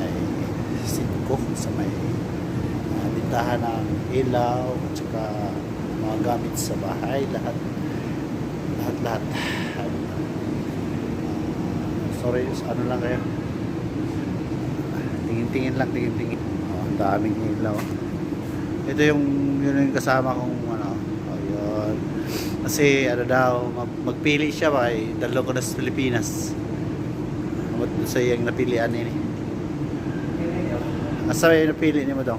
ay 5 sa may uh, ng ilaw at saka mga gamit sa bahay lahat lahat lahat. Ah, sorry ano lang kayo tingin-tingin lang tingin-tingin. Oh, ang daming ilaw. Ito yung yun yung kasama kong ano ayun. Kasi ano daw mag, magpili siya ba eh, dalawang ko na sa Pilipinas. What sa iyang napilian nini eh. Asa yung napili ni mo daw?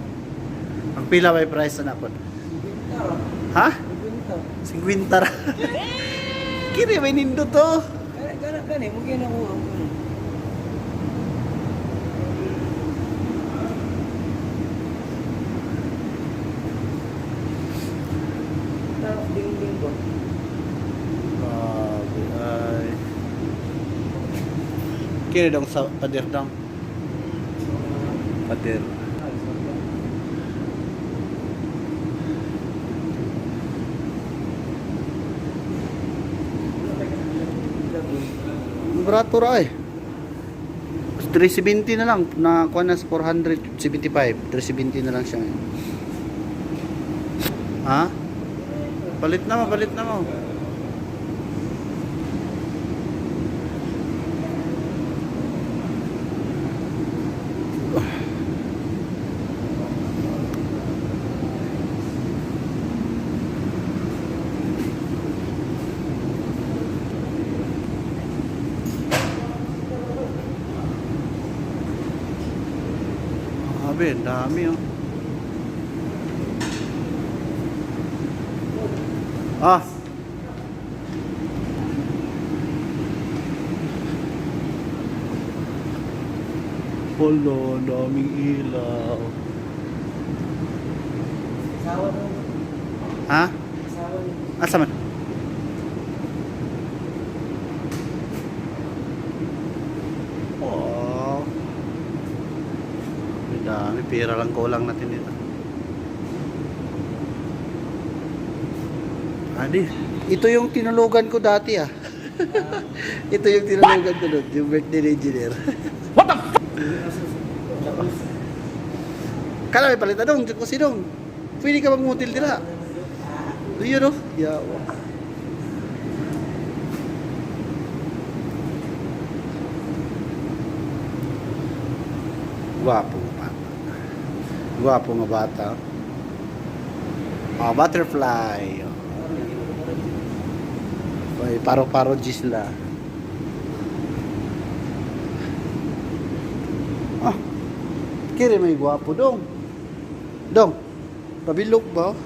Ang pila may price na po. Ha? 50 ra. Kiri may nindo to. Kana kana mo gina ko. Ding-ding ko. Grabe ay. Dong sa pader dong. Pader. Barato ra eh. 370 na lang. Nakakuha na sa 475. 370 na lang siya ngayon. Ha? Palit na mo, palit na mo. Grabe, dami oh. Ah. Ang daming ilaw. Asawa mo. Ha? Asawa mo. Asa man? Dami, pira lang kulang natin dito. Adi, ito yung tinulugan ko dati ah. ito yung tinulugan ko doon, yung birthday engineer. Kala may palita dong, kung sinong. Pwede ka magmutil dila. Yun oh. Yawa. Gwapo nga bata. Gwapo nga bata. Oh, butterfly. Oh. Ay, paro-paro gisla. Ah, kiri may gwapo dong. Dong, pabilog ba?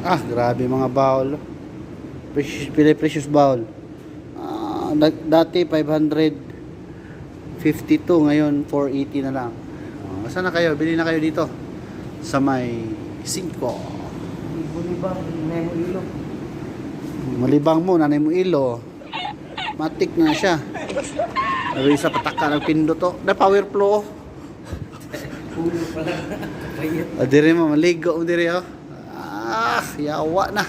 Ah, grabe mga bowl. Precious, pili precious bowl. Ah, da- dati 552, ngayon 480 na lang. Ah, saan na kayo? Bili na kayo dito. Sa may 5. Ibang memo ilo. Malibang mo, nanay mo ilo. Matik na siya. Sabi sa pataka ng pindo to. Na power flow. Pulo pala. Kapayat. O dire mo, maligo mo dire oh. Ah, yawa na.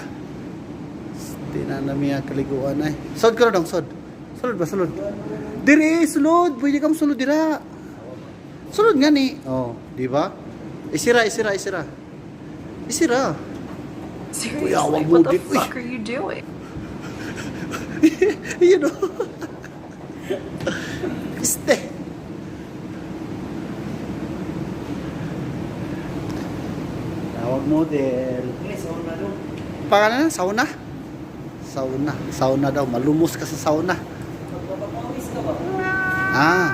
Hindi na nami kaliguan ay. Sod ko na dong, sod. Sulod ba, sulod? Dire, sulod. Pwede kang sulod dira. Sulod nga ni. Oh, di ba? Isira, isira, isira. Isira. Seriously, Kuya, wag mo what the Uy. fuck are you doing? Yun o. Este. Tawag model. Pangalan na? Sauna? Sauna. Sauna daw. Malumos ka sa sauna. Magpapawis ka ba? Ah.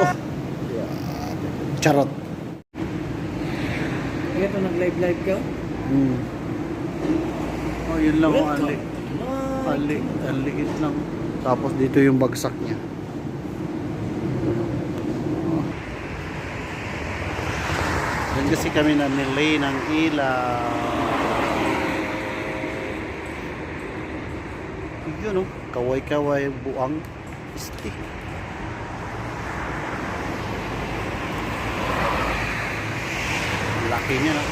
Oh. Charot. Ito nag-live live ka? Hmm. Oh, yun lang ang ali. Ali. Ang liit lang. Tapos dito yung bagsak niya. Oh. Yan kasi kami na nilay ng ilaw. Yun oh. Kaway-kaway buang. Este. laki niya no?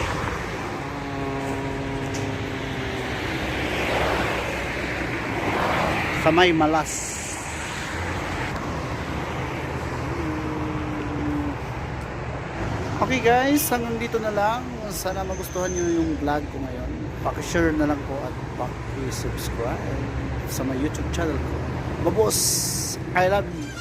sa may malas Okay guys, hanggang dito na lang. Sana magustuhan nyo yung vlog ko ngayon. Paki-share na lang po at paki-subscribe sa my YouTube channel ko. Babos, I love you.